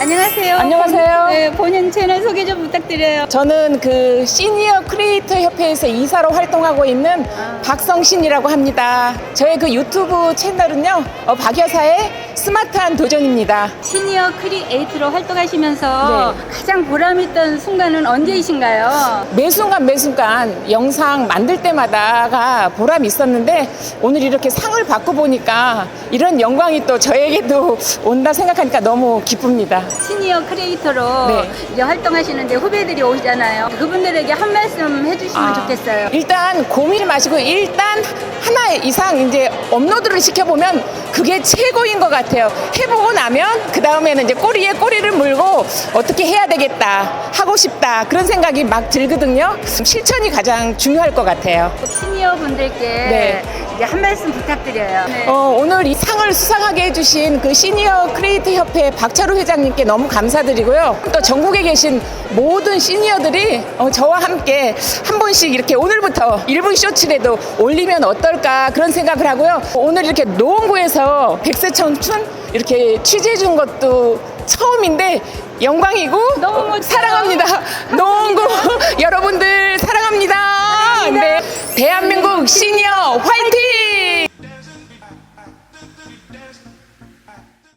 안녕하세요. 안녕하세요. 네, 본인 채널 소개 좀 부탁드려요. 저는 그 시니어 크리에이터 협회에서 이사로 활동하고 있는 박성신이라고 합니다. 저의 그 유튜브 채널은요, 어, 박 여사의 스마트한 도전입니다. 시니어 크리에이터로 활동하시면서 네. 가장 보람있던 순간은 언제이신가요? 매 순간 매 순간 영상 만들 때마다가 보람이 있었는데 오늘 이렇게 상을 받고 보니까 이런 영광이 또 저에게도 온다 생각하니까 너무 기쁩니다. 시니어 크리에이터로 네. 이제 활동하시는데 후배들이 오시잖아요. 그분들에게 한 말씀 해주시면 아, 좋겠어요. 일단 고민을 마시고 일단 하나 이상 이제 업로드를 시켜보면 그게 최고인 것 같아요. 해보고 나면 그 다음에는 이제 꼬리에 꼬리를 물고 어떻게 해야 되겠다 하고 싶다 그런 생각이 막 들거든요. 실천이 가장 중요할 것 같아요. 시니어 분들께 네. 이제 한 말씀 부탁드려요. 네. 어, 오늘 이 상을 수상하게 해주신 그 시니어 크리에이터 협회 박차루 회장님께 너무 감사드리고요. 또 전국에 계신 모든 시니어들이 어, 저와 함께 한 번씩 이렇게 오늘부터 1분 쇼츠라도 올리면 어떨까 그런 생각을 하고요. 오늘 이렇게 노원구에서 백세청춘 이렇게 취재해 준 것도 처음인데 영광이고 너무. 사랑합니다. 노원구 여러분들 사랑합니다. 네. 대한민국 시니어 화이팅!